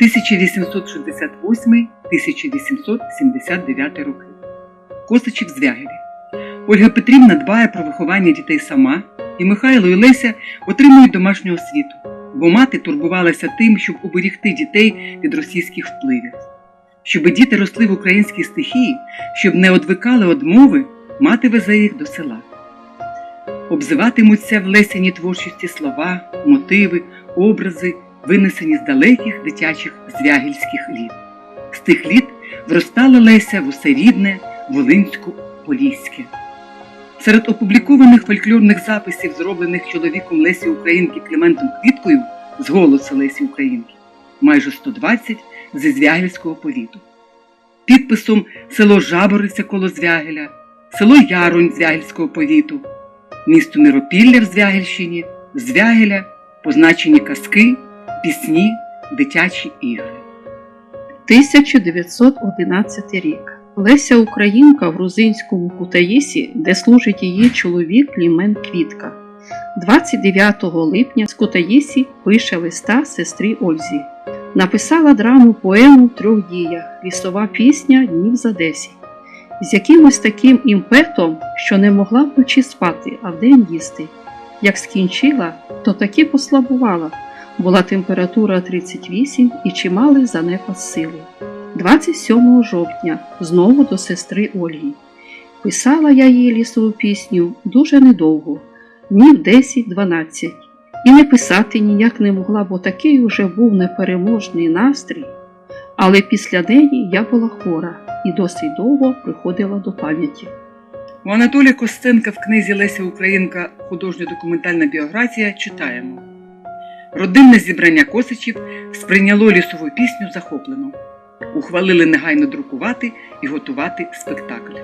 1868-1879 роки. Косачів Звягелі. Ольга Петрівна дбає про виховання дітей сама, і Михайло і Леся отримують домашню освіту, бо мати турбувалася тим, щоб уберігти дітей від російських впливів. Щоби діти росли в українській стихії, щоб не одвикали од мови, мати везе їх до села. Обзиватимуться в Лесіній творчості слова, мотиви, образи, винесені з далеких дитячих звягільських літ. З тих літ вростала Леся в усе рідне, Волинсько-Поліське. Серед опублікованих фольклорних записів, зроблених чоловіком Лесі Українки Кліментом Квіткою з голосу Лесі Українки, майже 120 зі Звягільського повіту. Підписом село Жабориця коло Звягеля, село Яронь Звягільського повіту, місто Миропілля в Звягельщині, Звягеля, позначені казки, пісні, дитячі ігри. 1911 рік. Леся Українка в грузинському Кутаїсі, де служить її чоловік Клімен Квітка. 29 липня з Кутаїсі пише листа сестрі Ользі. Написала драму поему в трьох діях Лісова пісня днів за десять. З якимось таким імпетом, що не могла вночі спати, а вдень їсти. Як скінчила, то таки послабувала. Була температура 38 і чималий занепад сили. 27 жовтня знову до сестри Ольги. Писала я їй лісову пісню дуже недовго, днів 10-12, і не писати ніяк не могла, бо такий уже був непереможний настрій. Але після неї я була хвора і досить довго приходила до пам'яті. У Анатолія Костенка в книзі Леся Українка художньо-документальна біографія читаємо. Родинне зібрання Косичів сприйняло лісову пісню захоплено. Ухвалили негайно друкувати і готувати спектакль.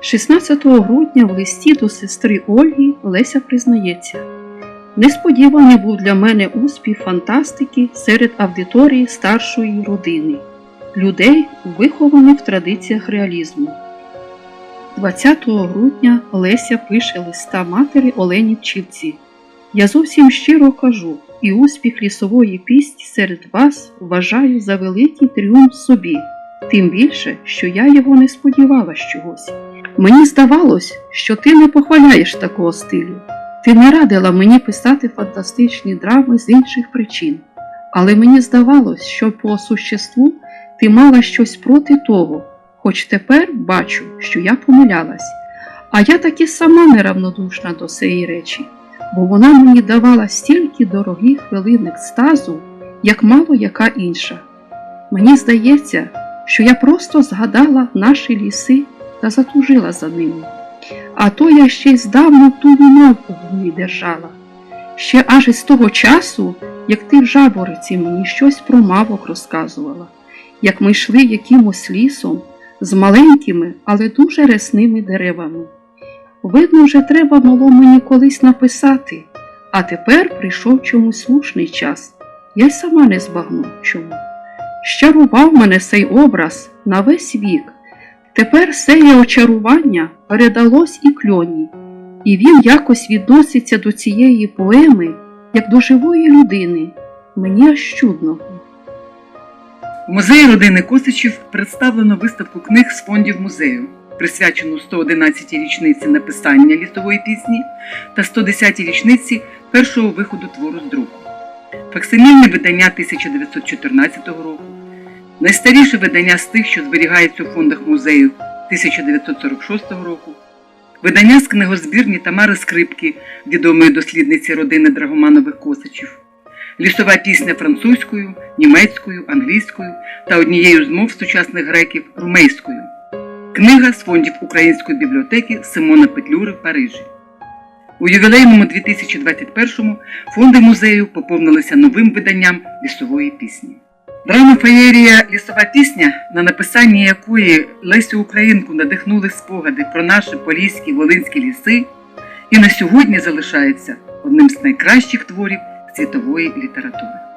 16 грудня в листі до сестри Ольги Леся признається. Несподіваний був для мене успіх фантастики серед аудиторії старшої родини, людей, вихованих в традиціях реалізму. 20 грудня Леся пише листа матері Олені Пчівці. Я зовсім щиро кажу, і успіх лісової пісні серед вас вважаю за великий тріумф собі, тим більше, що я його не сподівалась чогось. Мені здавалось, що ти не похваляєш такого стилю. Ти не радила мені писати фантастичні драми з інших причин, але мені здавалось, що по существу ти мала щось проти того, хоч тепер бачу, що я помилялась. А я таки сама неравнодушна до цієї речі, бо вона мені давала стільки дорогих хвилин екстазу, як мало яка інша. Мені здається, що я просто згадала наші ліси та затужила за ними. А то я ще й здавна ту мавку в ній держала. Ще аж із того часу, як ти в жабориці мені щось про мавок розказувала, як ми йшли якимось лісом з маленькими, але дуже ресними деревами. Видно, вже треба було мені колись написати, а тепер прийшов чомусь слушний час. Я й сама не збагну чому. Щарував мене цей образ на весь вік. Тепер сеє очарування передалось і кльоні, і він якось відноситься до цієї поеми як до живої людини. Мені аж чудно. У музеї родини Косичів представлено виставку книг з фондів музею, присвячену 111-й річниці написання лісової пісні та 110-й річниці першого виходу твору з друку. Факсимільне видання 1914 року, найстаріше видання з тих, що зберігається у фондах музею 1946 року, видання з книгозбірні Тамари Скрипки, відомої дослідниці родини Драгоманових Косичів, лісова пісня французькою, німецькою, англійською та однією з мов сучасних греків румейською. Книга з фондів Української бібліотеки Симона Петлюри в Парижі. У ювілейному 2021-му фонди музею поповнилися новим виданням лісової пісні. Драма Феєрія Лісова пісня, на написанні якої Лесю Українку надихнули спогади про наші поліські волинські ліси, і на сьогодні залишається одним з найкращих творів світової літератури.